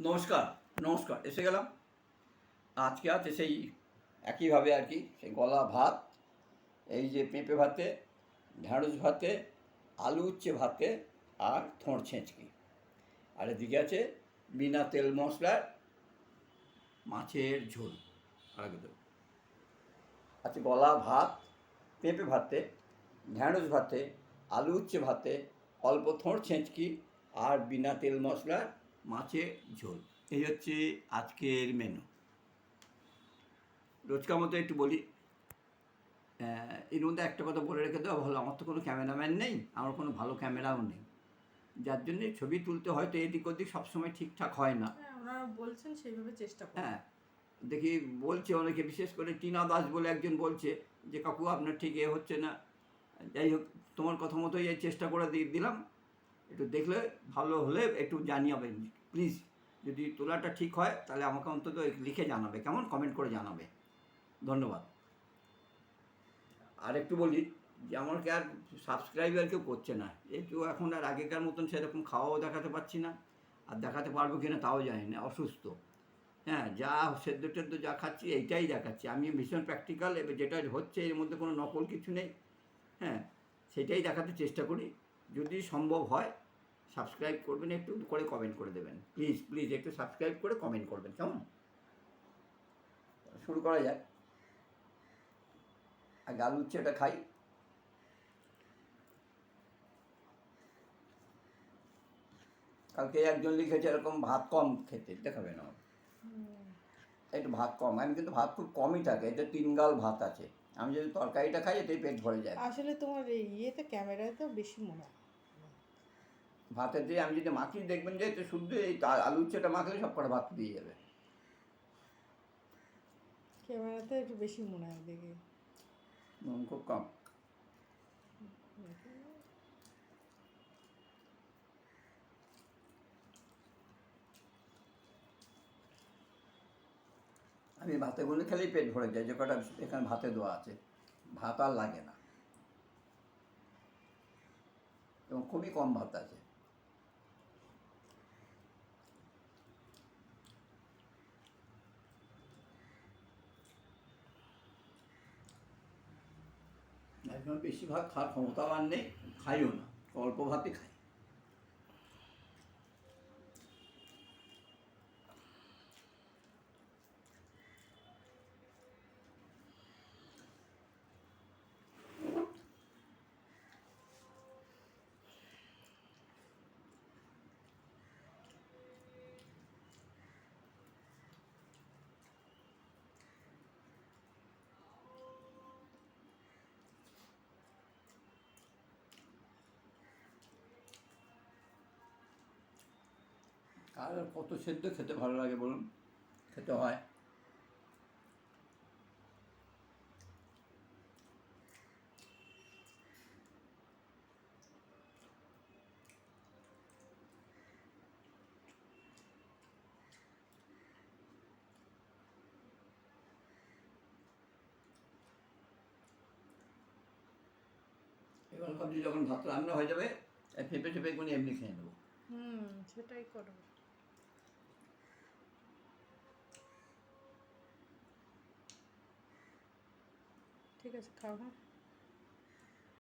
নমস্কার নমস্কার, এসে গেলাম। আজকে আছে সেই একইভাবে আর কি, সেই গলা ভাত, এই যে পেঁপে ভাতে, ঢ্যাঁড়স ভাতে, আলু উচ্ছে ভাতে আর থোঁড় ছেঁচকি। আর এদিকে আছে বিনা তেল মশলার মাছের ঝোল। আগে দেবো আছে গলা ভাত, পেঁপে ভাতে, ঢ্যাঁড়স ভাতে, আলু উচ্ছে ভাতে, অল্প থোঁড় ছেঁচকি আর বিনা তেল মশলার মাছের ঝোল। এই হচ্ছে আজকের মেনু রোজকার মতো একটু বলি এর মধ্যে একটা কথা বলে রেখে দেওয়া ভালো আমার তো কোনো ক্যামেরাম্যান নেই আমার কোনো ভালো ক্যামেরাও নেই। যার জন্যে ছবি তুলতে হয়তো এদিক ওদিক সবসময় ঠিকঠাক হয় না। হ্যাঁ ওনারা বলছেন সেইভাবে চেষ্টা হ্যাঁ দেখি বলছে অনেকে বিশেষ করে টিনা দাস বলে একজন বলছে যে কাকু আপনার ঠিক এ হচ্ছে না। যাই হোক তোমার কথা মতোই এই চেষ্টা করে দিয়ে দিলাম। একটু দেখলে ভালো হলে একটু জানিয়ে প্লিজ যদি তোলাটা ঠিক হয়, তাহলে আমাকে অন্তত লিখে জানাবে। কেমন? কমেন্ট করে জানাবে। ধন্যবাদ। আর একটু বলি, যে আমাকে আর সাবস্ক্রাইবার কেউ করছে না? একটু এখন আর আগেকার মতন সেরকম খাওয়াও দেখাতে পারছি না। আর দেখাতে পারব কিনা তাও জানি না, অসুস্থ। হ্যাঁ যা সেদ্ধ টেদ্ধ যা খাচ্ছি, এইটাই দেখাচ্ছি। আমি ভীষণ প্র্যাকটিক্যাল এবার যেটা হচ্ছে এর মধ্যে কোনো নকল কিছু নেই। হ্যাঁ সেটাই দেখাতে চেষ্টা করি। যদি সম্ভব হয় সাবস্ক্রাইব করবেন, একটু করে কমেন্ট করে দেবেন। প্লিজ প্লিজ একটু সাবস্ক্রাইব করে কমেন্ট করবেন, কেমন? শুরু করা যাক। আগে আলু উচ্ছেটা খাই। কালকে একজন লিখেছে এরকম ভাত কম খেতে, দেখাবে না। একটু ভাত কম, আমি কিন্তু ভাত খুব কমই থাকে এটা তিন গাল ভাত আছে। আমি যদি তরকারিটা খাই, এতেই পেট ভরে যায়। আসলে তোমার ইয়েতে ক্যামেরায় তো বেশি মনে হয়। ভাতের দিয়ে আমি যদি মাখি দেখবেন যে শুদ্ধ এই আলু উচ্ছেটা মাখলে সব কটা ভাত দিয়ে যাবে। ক্যামেরাতে একটু বেশি মনে হয় দেখে। নুন খুব কম। আমি ভাতে গুলো খেলেই পেট ভরে যায় যে কটা এখানে ভাতে দেওয়া আছে। ভাত আর লাগে না। এবং খুবই কম ভাত আছে। একদম বেশিরভাগ খাওয়ার খাওয়ার ক্ষমতাবান নেই খাইও না। অল্প ভাতে খাই। আর কত সেদ্ধ খেতে ভালো লাগে বলুন? খেতে হয়। এবার ভাবছি যখন ভাত রান্না হয়ে যাবে পেঁপে টেপে এগুলো এমনি খেয়ে নেব। হুম, সেটাই করো 这个是 है